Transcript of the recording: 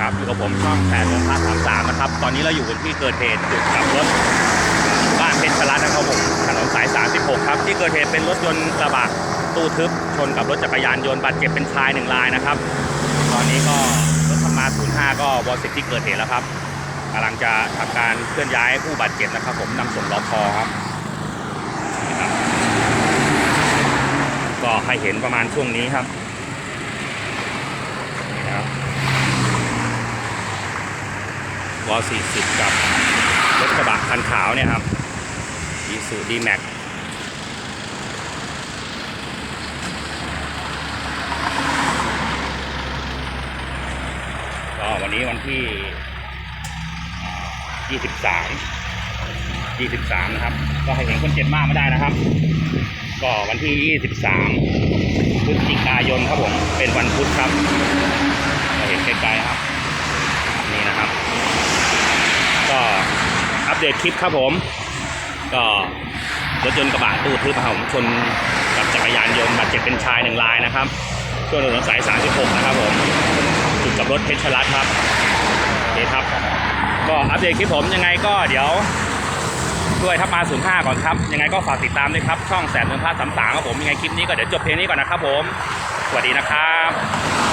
ครับอยู่กับผมช่องแปดเดือนพาสามสามนะครับ ตอนนี้เราอยู่กันที่เกิดเหตุจุดกลับรถบ้านเพชรชลัดนะครับผมถนนสาย 36 ครับ ที่เกิดเหตุเป็นรถยนต์กระบะตู้ทึบ ชนกับรถจักรยานยนต์บาดเจ็บเป็นชายหนึ่งรายนะครับ ตอนนี้ก็รถธรรมา 05 ก็วอสิกที่เกิดเหตุแล้วครับกำลังจะทำการเคลื่อนย้ายผู้บาดเจ็บนะครับ ผมนำส่งรอพอครับนี่ครับก็ให้เห็นประมาณช่วงนี้ครับนี่นะครับ วอ40 กับรถกระบะคันขาวเนี่ยครับอีซูดีแม็กก็วันนี้วันที่ 23 23 นะครับ ก็ให้เห็นคนเจ็บมากไม่ได้นะครับ ก็วันที่ 23พฤศจิกายนครับผม เป็นวันพุธครับเราเห็นไกลๆครับ นี่นะครับ ก็อัป เดตคลิปครับผม ก็รถยนต์กระบะตู้ทึบครับผมชนกับจักรยานยนต์บาดเจ็บเป็นชายหนึ่งรายนะครับช่วงถนนสาย 36 นะครับผมจุดกับรถเพชรรัตครับโอเคครับ ก็อัปเดตคลิปผมยังไงก็เดี๋ยวด้วยทับมา05 ก่อนครับ ยังไงก็ฝากติดตามด้วยครับ ช่องแสนเมืองพาสามสามครับผมยังไงคลิปนี้ก็เดี๋ยวจบเพลงนี้ก่อนนะครับผม สวัสดีนะครับ